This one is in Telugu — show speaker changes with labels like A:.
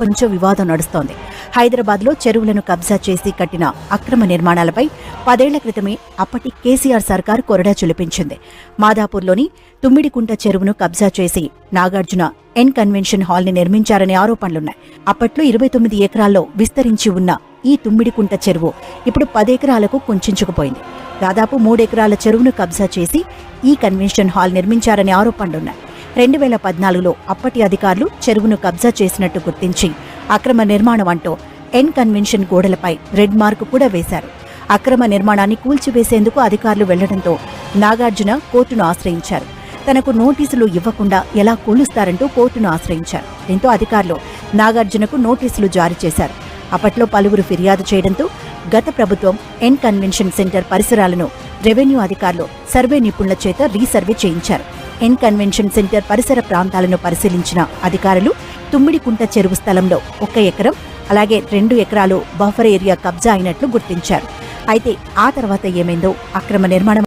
A: కొంచెం వివాదం నడుస్తోంది. హైదరాబాద్లో చెరువులను కబ్జా చేసి కట్టిన అక్రమ నిర్మాణాలపై పదేళ్ళ క్రితమే అప్పటి కేసీఆర్ సర్కార్ కొరడా చులిపించింది మాదాపూర్లోని తుమ్మిడికుంట చెరువును కబ్జా చేసి నాగార్జున ఎన్ కన్వెన్షన్ హాల్ని నిర్మించారనే ఆరోపణలున్నాయి. అప్పట్లో ఇరవై తొమ్మిది ఎకరాల్లో విస్తరించి ఉన్న ఈ తుమ్మిడికుంట చెరువు ఇప్పుడు పదెకరాలకు కుంచుకుపోయింది. దాదాపు మూడెకరాల చెరువును కబ్జా చేసి ఈ కన్వెన్షన్ హాల్ నిర్మించారనే ఆరోపణలున్నాయి. రెండు వేల పద్నాలుగులో అప్పటి అధికారులు చెరువును కబ్జా చేసినట్టు గుర్తించి అక్రమ నిర్మాణం అంటూ ఎన్ కన్వెన్షన్ గోడలపై రెడ్ మార్కు కూడా వేశారు. అక్రమ నిర్మాణాన్ని కూల్చివేసేందుకు అధికారులు వెళ్ళడంతో నాగార్జున కోర్టును ఆశ్రయించారు. తనకు నోటీసులు ఇవ్వకుండా ఎలా కూలుస్తారంటూ కోర్టును ఆశ్రయించారు. దీంతో అధికారులు నాగార్జునకు నోటీసులు జారీ చేశారు. అప్పట్లో పలువురు ఫిర్యాదు చేయడంతో గత ప్రభుత్వం ఎన్ కన్వెన్షన్ సెంటర్ పరిసరాలను రెవెన్యూ అధికారులు సర్వే నిపుణుల చేత రీసర్వే చేయించారు. ఎన్ కన్వెన్షన్ సెంటర్ పరిసర ప్రాంతాలను పరిశీలించిన అధికారులు తుమ్మిడికుంట చెరువు స్థలంలో ఒక ఎకరం అలాగే రెండు ఎకరాలు బఫర్ ఏరియా కబ్జా అయినట్లు గుర్తించారు. అయితే ఆ తర్వాత ఏమైందో అక్రమ నిర్మాణం